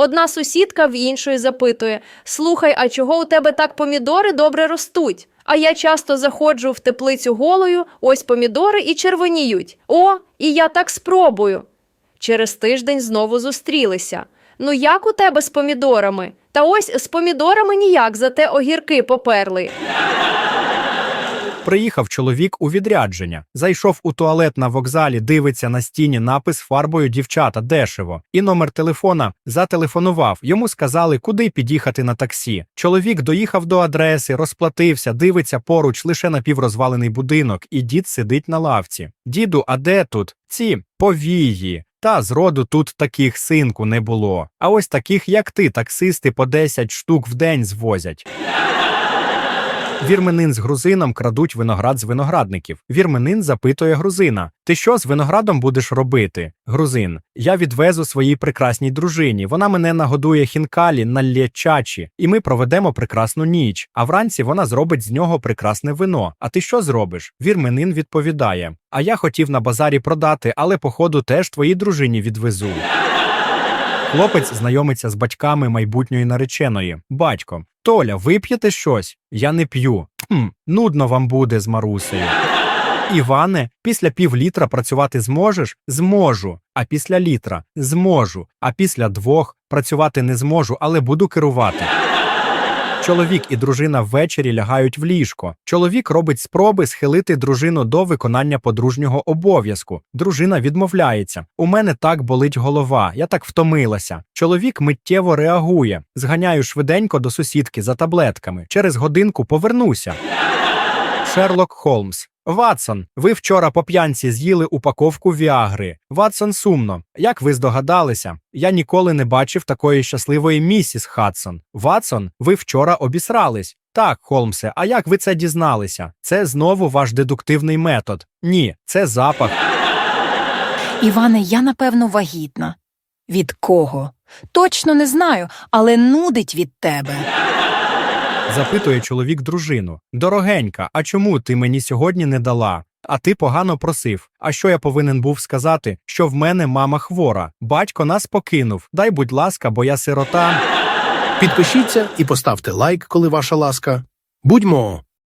Одна сусідка в іншої запитує: Слухай, а чого у тебе так помідори добре ростуть? А я часто заходжу в теплицю голою, ось помідори і червоніють. О, і я так спробую. Через тиждень знову зустрілися. Ну як у тебе з помідорами? Та ось з помідорами ніяк, зате огірки поперли. Приїхав чоловік у відрядження, зайшов у туалет на вокзалі, дивиться на стіні напис фарбою дівчата дешево, і номер телефона зателефонував. Йому сказали, куди під'їхати на таксі. Чоловік доїхав до адреси, розплатився, дивиться поруч лише напіврозвалений будинок, і дід сидить на лавці. Діду, а де тут? Ці повії. Та зроду тут таких синку не було. А ось таких, як ти, таксисти по 10 штук в день звозять. Вірменин з грузином крадуть виноград з виноградників. Вірменин запитує грузина: Ти що з виноградом будеш робити? Грузин: Я відвезу своїй прекрасній дружині. Вона мене нагодує хінкалі на лєчачі, і ми проведемо прекрасну ніч. А вранці вона зробить з нього прекрасне вино. А ти що зробиш? Вірменин відповідає: А я хотів на базарі продати, але походу теж твоїй дружині відвезу. Хлопець знайомиться з батьками майбутньої нареченої. Батько, Толя, вип'єте щось? Я не п'ю. Хм, нудно вам буде з Марусею. Іване, після півлітра працювати зможеш? Зможу. А після літра зможу. А після двох працювати не зможу, але буду керувати. Чоловік і дружина ввечері лягають в ліжко. Чоловік робить спроби схилити дружину до виконання подружнього обов'язку. Дружина відмовляється. У мене так болить голова, я так втомилася. Чоловік миттєво реагує. Зганяю швиденько до сусідки за таблетками. Через годинку повернуся. Шерлок Холмс. Ватсон, ви вчора по п'янці з'їли упаковку Віагри. Ватсон сумно. Як ви здогадалися, я ніколи не бачив такої щасливої місіс Хадсон. Ватсон, ви вчора обісрались. Так, Холмсе, а як ви це дізналися? Це знову ваш дедуктивний метод. Ні, це запах. Іване, я напевно вагітна. Від кого? Точно не знаю, але нудить від тебе. Запитує чоловік дружину. Дорогенька, а чому ти мені сьогодні не дала? А ти погано просив. А що я повинен був сказати? Що в мене мама хвора. Батько нас покинув. Дай, будь ласка, бо я сирота. Підпишіться і поставте лайк, коли ваша ласка. Будьмо